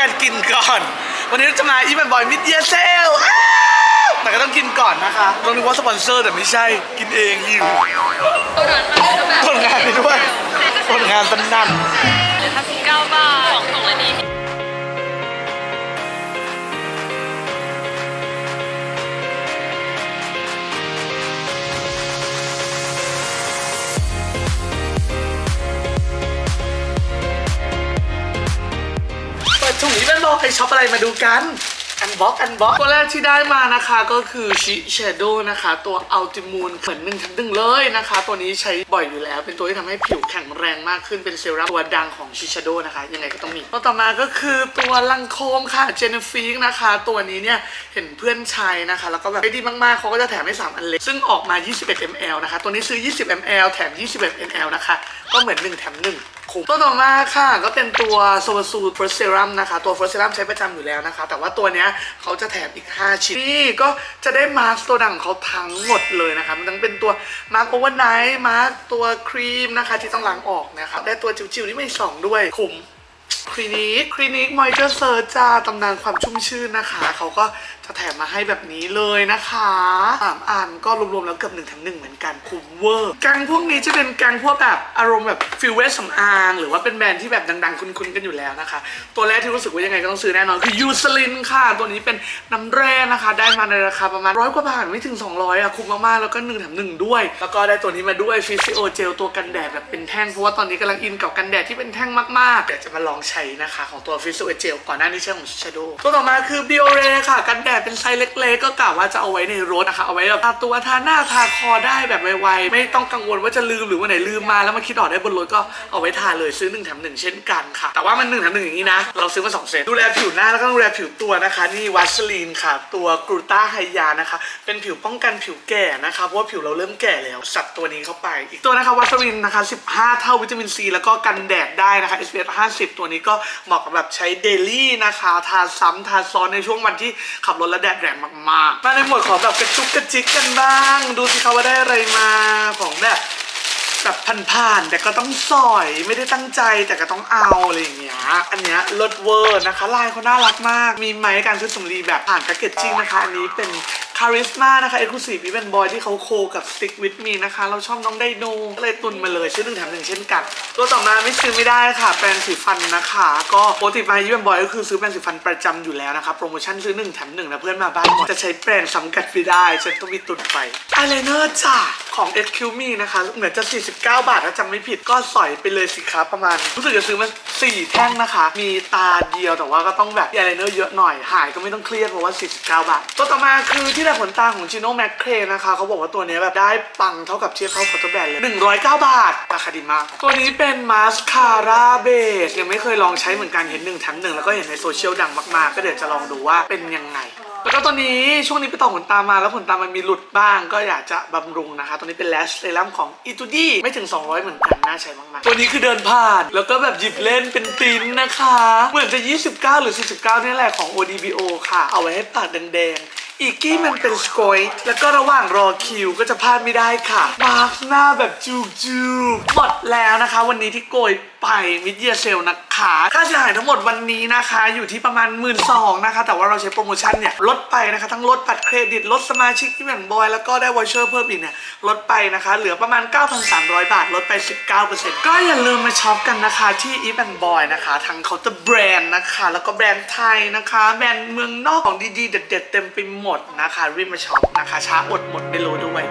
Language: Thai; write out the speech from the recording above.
การกินก่อน วันนี้เราจะมาอีบันบอยมิดเดียเซลอ้าวแต่ก็ต้องกินก่อนนะคะต้องนึกว่าสปอนเซอร์แต่ไม่ใช่กินเองหิวตัวนั้นมาแบบผลงานไปด้วยผลงานสนั่นห้าสิบเก้าบาทของของอันนี้ ดถุงอีบันบอช็อปอะไรมาดูกันอันบ็อกอันบ็อกตัวแรกที่ได้มานะคะก็คือชิเชโดนะคะตัวอัลติมูนเหมือนหนึ่งทั้งหนึ่งเลยนะคะ ตัวนี้ใช้บ่อยอยู่แล้ว เป็นตัวที่ทำให้ผิวแข็งแรงมากขึ้นเป็นเซรั่มตัวดังของชิเชโดนะคะ ยังไงก็ต้องมีตัวต่อมาก็คือตัวลังโคมค่ะเจนฟิกนะคะ ตัวนี้เนี่ยเห็นเพื่อนใช้นะคะ แล้วก็แบบด้ดีมากๆเขาก็จะแถมให้ 3 อันเล็ก ซึ่งออกมา 21 ml นะคะ ตัวนี้ซื้อ 20 ml แถม 21 ml นะคะ ก็เหมือน 1 แถม 1 คุ้มตัวต่อมาค่ะ ก็เป็นตัวโซวาซูเฟิร์สเซรั่มนะคะ ตัวเฟิร์สเซรั่มใช้ประจำอยู่แล้วนะคะ แต่ว่าตัวเนี้ยเขาจะแถมอีก 5 ชิ้นนี่ก็จะได้มาสก์ตัวดังของเขาทั้งหมดเลยนะคะ มันทั้งเป็นตัวมาร์กโอเวอร์ไนท์มาร์กตัวครีมนะคะ ที่ต้องล้างออกนะคะได้ตัวจิ๋วๆนี่ไม่สองด้วยคุ้ม คลินิกคลินิกมอยเจอร์เซอร์จ้าตำนานความชุ่มชื่นนะคะ เขาก็จะแถมมาให้แบบนี้เลยนะคะสามอันก็รวมๆแล้วเกือบหนึ่งแถมหนึ่งเหมือนกันคุ้มเวอร์แกงพวกนี้จะเป็นแกงพวกแบบอารมณ์แบบฟิลเวสสำอาง หรือว่าเป็นแบรนด์ที่แบบดังๆ คุ้นๆกันอยู่แล้วนะคะ ตัวแรกที่รู้สึกว่ายังไงก็ต้องซื้อแน่นอนคือยูสลินค่ะ ตัวนี้เป็นน้ำแร่นะคะ ได้มาในราคาประมาณร้อยกว่าบาทไม่ถึง 200อะคุ้มมากๆแล้วก็หนึ่งแถมหนึ่งด้วย แล้วก็ได้ตัวนี้มาด้วยฟิสิโอเจลตัวกันแดดแบบเป็นแท่งเพราะว่าตอนนี้กำลังอินกับกันแดดที่เป็นแท่งมากๆเดี๋ยวจะมาลองใช้นะคะของตัวฟิสิโอเจลก่อนหน้านี้ใช้ของชาโดตัวต่อมาคือบิโอเรค่ะ กันแดดเป็นไซส์เล็กๆ ก็กะว่าจะเอาไว้ในรถนะคะ เอาไว้แบบทาตัวทาหน้าทาคอได้แบบไวๆ ไม่ต้องกังวลว่าจะลืมหรือว่าไหนลืมมาแล้วมาคิดออกได้บนรถก็เอาไว้ทาเลยซื้อหนึ่งแถมหนึ่งเช่นกันค่ะ แต่ว่ามันหนึ่งแถมหนึ่งอย่างนี้นะ เราซื้อมาสองเซตดูแลผิวหน้าแล้วก็ดูแลผิวตัวนะคะนี่วัสลีนค่ะ ตัวกรูตาไฮยานะคะ เป็นผิวป้องกันผิวแก่นะคะเพราะว่าผิวเราเริ่มแก่แล้วสัตว์ตัวนี้เข้าไป อีกตัวนะคะวัสลีนนะคะ 15 เท่าวิตามินซีแล้วก็กันแดดได้นะคะ SPF 50 ตัวนี้ก็เหมาะกับแบบใช้เดลี่นะคะทาซ้ำทาซ้อนในช่วงวันที่ขับรถและแดดแรงมากๆ มาในหมวดของแบบกระจุกกระจิกกันบ้าง ดูสิคะว่าได้อะไรมาของแบบแบบผ่านๆแต่ก็ต้องสอยไม่ได้ตั้งใจแต่ก็ต้องเอาอะไรอย่างเงี้ยอันเนี้ยลดเวอร์นะคะลายเขาน่ารักมาก มีไหมการซื้อสำลีแบบผ่านแพคเกจจิ้งนะคะ อันนี้เป็น คาริสมานะคะเอ็กซ์คลูซีฟอีเวนบอยที่เขาโคกับสติกวิดมีนะคะ เราชอบน้องไดโนก็เลยตุนมาเลยซื้อหนึ่งแถมหนึ่งเช่นกัน ตัวต่อมาไม่ซื้อไม่ได้ค่ะ แปรงสีฟันนะคะ ก็ปกติมาอีเวนบอยก็คือซื้อแปรงสีฟันประจำอยู่แล้วนะคะโปรโมชั่นซื้อหนึ่งแถมหนึ่งนะเพื่อนมาบ้านหมดจะใช้แปรงซ้ำกัดไม่ได้ฉันต้องมีตุนไปอายไลเนอร์จ้าของ SQ Me นะคะ เหมือนจะ 49 บาทถ้าจำไม่ผิดก็สอยไปเลยสิคะประมาณ รู้สึกจะซื้อมา4แท่งนะคะ มีตาเดียวแต่ว่าก็ต้องแบบอายไลเนอร์เยอะหน่อย หายก็ไม่ต้องเครียดเพราะว่า 49 บาท ตัวต่อมาคือที่ดัดขนตาของ Gino m a c c r a e นะคะเขาบอกว่าตัวนี้แบบได้ปังเท่ากับเทียบเท่าฟอตแบนเลย 109 บาทราคาดีมาก ตัวนี้เป็นมาสคาร่าเบสยังไม่เคยลองใช้เหมือนกันเห็นหนึ่งแถมหนึ่งแล้วก็เห็นในโซเชียลดังมากๆ ก็เดี๋ยวจะลองดูว่าเป็นยังไง แล้วก็ตอนนี้ช่วงนี้ไปต่อขนตามาแล้วขนตามันมีหลุดบ้าง ก็อยากจะบำรุงนะคะตัวนี้เป็นแลชเซรั่มของอีตูดี้ไม่ถึง 200 เหมือนกัน น่าใช้มากๆ ตัวนี้คือเดินผ่าน แล้วก็แบบหยิบเล่นเป็นปริ้นนะคะ เหมือนจะ 29 หรือ 49 นี่แหละของ ODBO ค่ะ เอาไว้ให้ปากแดงๆอีกกี้มันเป็นสโกยแล้วก็ระหว่างรอคิวก็จะพลาดไม่ได้ค่ะ มาร์คหน้าแบบจูบจูบหมดแล้วนะคะ วันนี้ที่โกย ไปมิดเยียเซลนะคะค่าเสียหายทั้งหมดวันนี้นะคะ อยู่ที่ประมาณ 1 2ื่นนะคะ แต่ว่าเราใช้โปรโมชั่นเนี่ยลดไปนะคะ ทั้งลดบัตรเครดิตลดสมาชิกที่แบ่งบอย แล้วก็ได้วอเชอร์เพิ่มอีกเนี่ยลดไปนะคะ เหลือประมาณ 9,300 บาท ลดไป 19%ก็อย่าลืมมาช็อปกันนะคะ ที่อีแบนบอยนะคะทั้งเคาน์เตอร์แบรนด์นะคะ แล้วก็แบรนด์ไทยนะคะ แบรนด์เมืองนอกของดีๆเด็ดๆเต็มไปหมดนะคะรีบมาช็อปนะคะช้าอดหมดไปโลด้วย